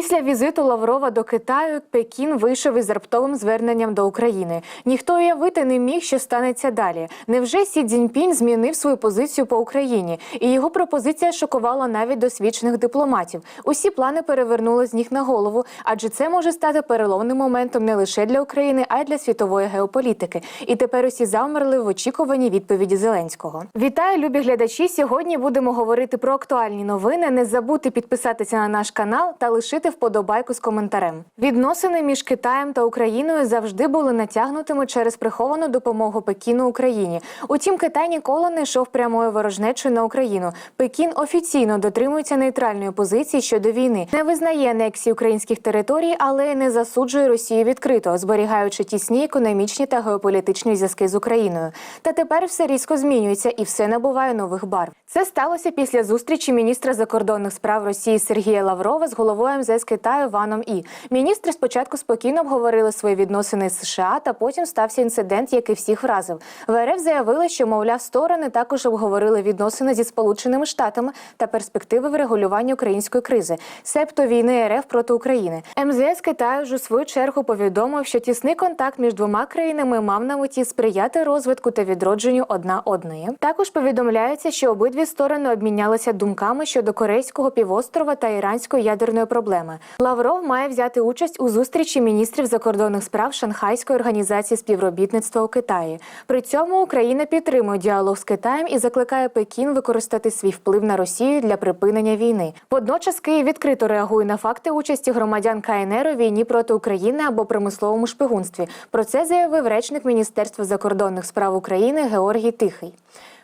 Після візиту Лаврова до Китаю Пекін вийшов із раптовим зверненням до України. Ніхто уявити не міг, що станеться далі. Невже Сі Цзіньпінь змінив свою позицію по Україні? І його пропозиція шокувала навіть досвідчених дипломатів. Усі плани перевернули з ніг на голову, адже це може стати переломним моментом не лише для України, а й для світової геополітики. І тепер усі замерли в очікуванні відповіді Зеленського. Вітаю, любі глядачі! Сьогодні будемо говорити про актуальні новини. Не забудьте підписатися на наш канал та лишити вподобайку з коментарем. Відносини між Китаєм та Україною завжди були натягнутими через приховану допомогу Пекіну Україні. Утім, Китай ніколи не йшов прямою ворожнечою на Україну. Пекін офіційно дотримується нейтральної позиції щодо війни, не визнає анексії українських територій, але не засуджує Росію відкрито, зберігаючи тісні економічні та геополітичні зв'язки з Україною. Та тепер все різко змінюється і все набуває нових барв. Це сталося після зустрічі міністра закордонних справ Росії Сергія Лаврова з головою МЗС Китаю Ваном І. Міністри спочатку спокійно обговорили свої відносини з США, та потім стався інцидент, який всіх вразив. В РФ заявили, що мовляв сторони також обговорили відносини зі Сполученими Штатами та перспективи врегулювання української кризи, себто війни РФ проти України. МЗС Китаю ж у свою чергу повідомив, що тісний контакт між двома країнами мав на меті сприяти розвитку та відродженню одна одної. Також повідомляється, що обидві сторони обмінялися думками щодо корейського півострова та іранської ядерної проблеми. Лавров має взяти участь у зустрічі міністрів закордонних справ Шанхайської організації співробітництва у Китаї. При цьому Україна підтримує діалог з Китаєм і закликає Пекін використати свій вплив на Росію для припинення війни. Водночас Київ відкрито реагує на факти участі громадян КНР у війні проти України або примисловому шпигунстві. Про це заявив речник Міністерства закордонних справ України Георгій Тихий.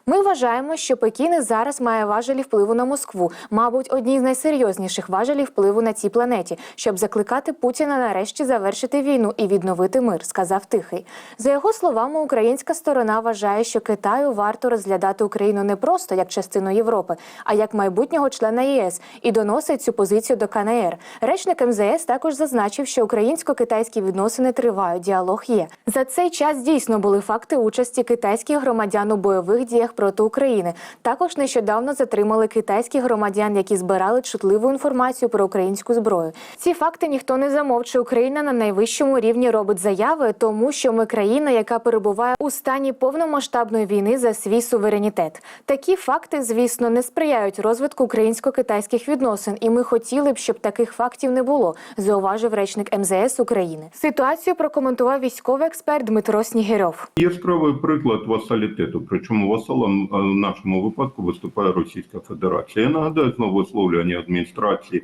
Ми вважаємо, що Пекін зараз має важелі впливу на Москву, мабуть, одні з найсерйозніших важелів впливу на цій планеті, щоб закликати Путіна нарешті завершити війну і відновити мир, сказав Тихий. За його словами, українська сторона вважає, що Китаю варто розглядати Україну не просто як частину Європи, а як майбутнього члена ЄС і доносить цю позицію до КНР. Речник МЗС також зазначив, що українсько-китайські відносини тривають. Діалог є за цей час. Дійсно були факти участі китайських громадян у бойових діях проти України. Також нещодавно затримали китайських громадян, які збирали чутливу інформацію про українську зброю. Ці факти ніхто не замовчує. Україна на найвищому рівні робить заяви, тому що ми країна, яка перебуває у стані повномасштабної війни за свій суверенітет. Такі факти, звісно, не сприяють розвитку українсько-китайських відносин, і ми хотіли б, щоб таких фактів не було. Зауважив речник МЗС України. Ситуацію прокоментував військовий експерт Дмитро Снігирьов. Яскравий приклад васалітету, причому васалом е, в нашому випадку виступає Російська Федерація. Я нагадаю знову висловлювання адміністрації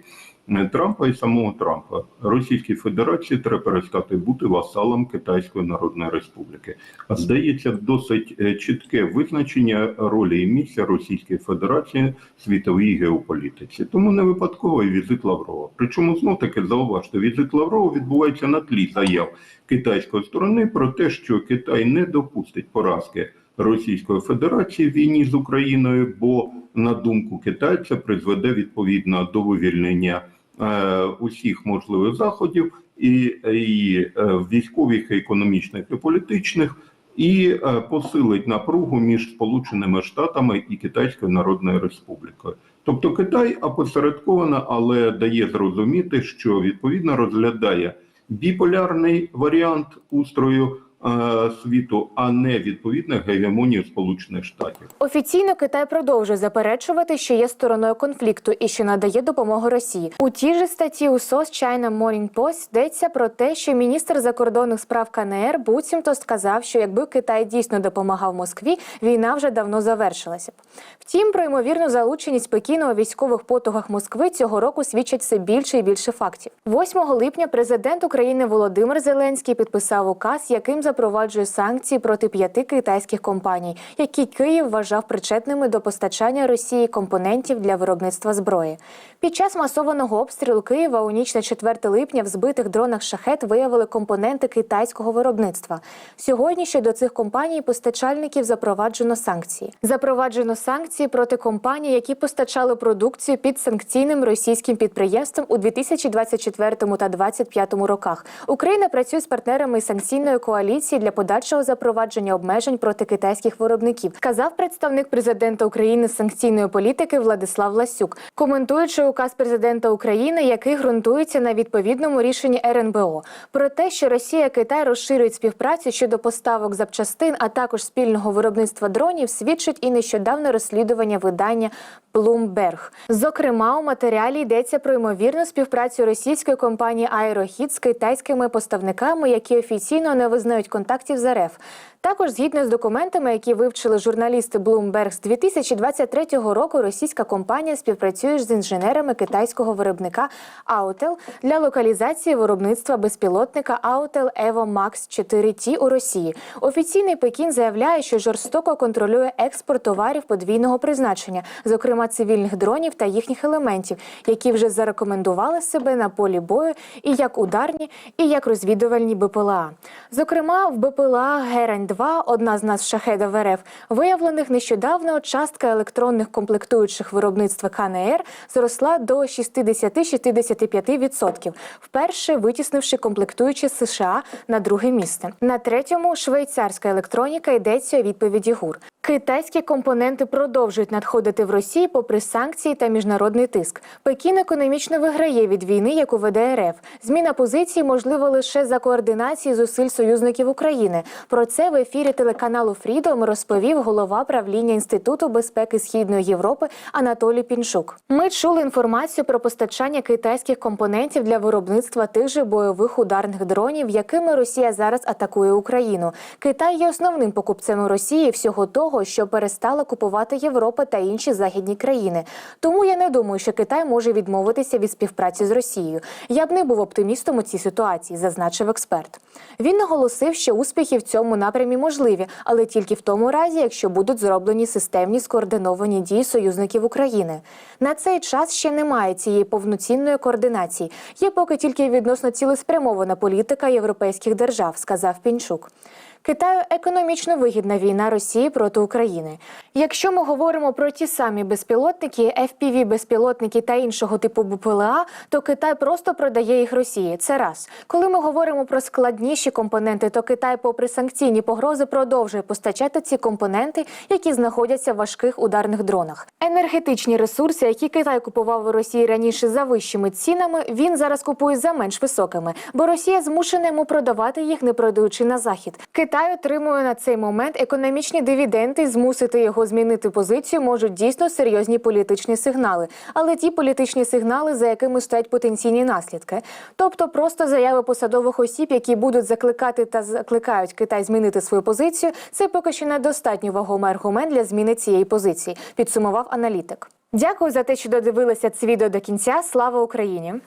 е, Трампа і самого Трампа. Російській Федерації треба перестати бути васалом Китайської Народної Республіки. А здається, досить е, чітке визначення ролі і місця Російської Федерації в світовій геополітиці. Тому не випадковий візит Лаврова. Причому знов таки зауважте, візит Лаврова відбувається на тлі заяв китайської сторони про те, що Китай не допустить поразки. Російської Федерації війні з Україною, бо на думку китайця призведе відповідно до вивільнення е, усіх можливих заходів і, і е, військових, і економічних і політичних, і е, посилить напругу між Сполученими Штатами і Китайською Народною Республікою. Тобто Китай опосередковано, але дає зрозуміти, що відповідно розглядає біполярний варіант устрою світу, а не відповідно гегемонію Сполучених Штатів. Офіційно Китай продовжує заперечувати, що є стороною конфлікту і що надає допомогу Росії. У тій же статті у SOS China Morning Post йдеться про те, що міністр закордонних справ КНР буцімто сказав, що якби Китай дійсно допомагав Москві, війна вже давно завершилася б. Втім, про ймовірну залученість Пекіну у військових потугах Москви цього року свідчить все більше і більше фактів. 8 липня президент України Володимир Зеленський підписав указ, яким запроваджує санкції проти п'яти китайських компаній, які Київ вважав причетними до постачання Росії компонентів для виробництва зброї. Під час масованого обстрілу Києва у ніч на 4 липня в збитих дронах шахет виявили компоненти китайського виробництва. Сьогодні щодо цих компаній постачальників запроваджено санкції. Запроваджено санкції проти компаній, які постачали продукцію під санкційним російським підприємством у 2024 та 2025 роках. Україна працює з партнерами санкційної коаліції позиції для подальшого запровадження обмежень проти китайських виробників, сказав представник президента України з санкційної політики Владислав Ласюк, коментуючи указ президента України, який ґрунтується на відповідному рішенні РНБО про те, що Росія Китай розширюють співпрацю щодо поставок запчастин, а також спільного виробництва дронів, свідчить і нещодавне розслідування видання Bloomberg. Зокрема, у матеріалі йдеться про ймовірну співпрацю російської компанії Аерохід з китайськими поставниками, які офіційно не визнають контактів з РФ. Також, згідно з документами, які вивчили журналісти Bloomberg, з 2023 року російська компанія співпрацює з інженерами китайського виробника Autel для локалізації виробництва безпілотника Autel Evo Max 4T у Росії. Офіційний Пекін заявляє, що жорстоко контролює експорт товарів подвійного призначення, зокрема цивільних дронів та їхніх елементів, які вже зарекомендували себе на полі бою і як ударні, і як розвідувальні БПЛА. Зокрема, в БПЛА Герань 2 одна з нас шахедів РФ, виявлених нещодавно частка електронних комплектуючих виробництва КНР зросла до 60-65%, вперше витіснивши комплектуючі США на друге місце. На третьому швейцарська електроніка йдеться відповіді ГУР. Китайські компоненти продовжують надходити в Росію попри санкції та міжнародний тиск. Пекін економічно виграє від війни, яку веде РФ. Зміна позиції можлива лише за координації зусиль союзників України. Про це в ефірі телеканалу Фрідом розповів голова правління Інституту безпеки Східної Європи Анатолій Пінчук. Ми чули інформацію про постачання китайських компонентів для виробництва тих же бойових ударних дронів, якими Росія зараз атакує Україну. Китай є основним покупцем Росії всього того, що перестала купувати Європа та інші західні країни. Тому я не думаю, що Китай може відмовитися від співпраці з Росією. Я б не був оптимістом у цій ситуації, зазначив експерт. Він наголосив, що успіхи в цьому напрямі можливі, але тільки в тому разі, якщо будуть зроблені системні скоординовані дії союзників України. На цей час ще немає цієї повноцінної координації. Є поки тільки відносно цілеспрямована політика європейських держав, сказав Пінчук. Китаю економічно вигідна війна Росії проти України. Якщо ми говоримо про ті самі безпілотники, fpv безпілотники та іншого типу БПЛА, то Китай просто продає їх Росії. Це раз. Коли ми говоримо про складніші компоненти, то Китай, попри санкційні погрози, продовжує постачати ці компоненти, які знаходяться в важких ударних дронах. Енергетичні ресурси, які Китай купував у Росії раніше за вищими цінами, він зараз купує за менш високими, бо Росія змушена йому продавати їх, не продаючи на захід. Китай отримує на цей момент економічні дивіденди, змусити його змінити позицію можуть дійсно серйозні політичні сигнали, але ті політичні сигнали, за якими стоять потенційні наслідки, тобто просто заяви посадових осіб, які будуть закликати та закликають Китай змінити свою позицію, це поки що недостатньо вагомий аргумент для зміни цієї позиції, підсумував аналітик. Дякую за те, що додивилися це відео до кінця. Слава Україні!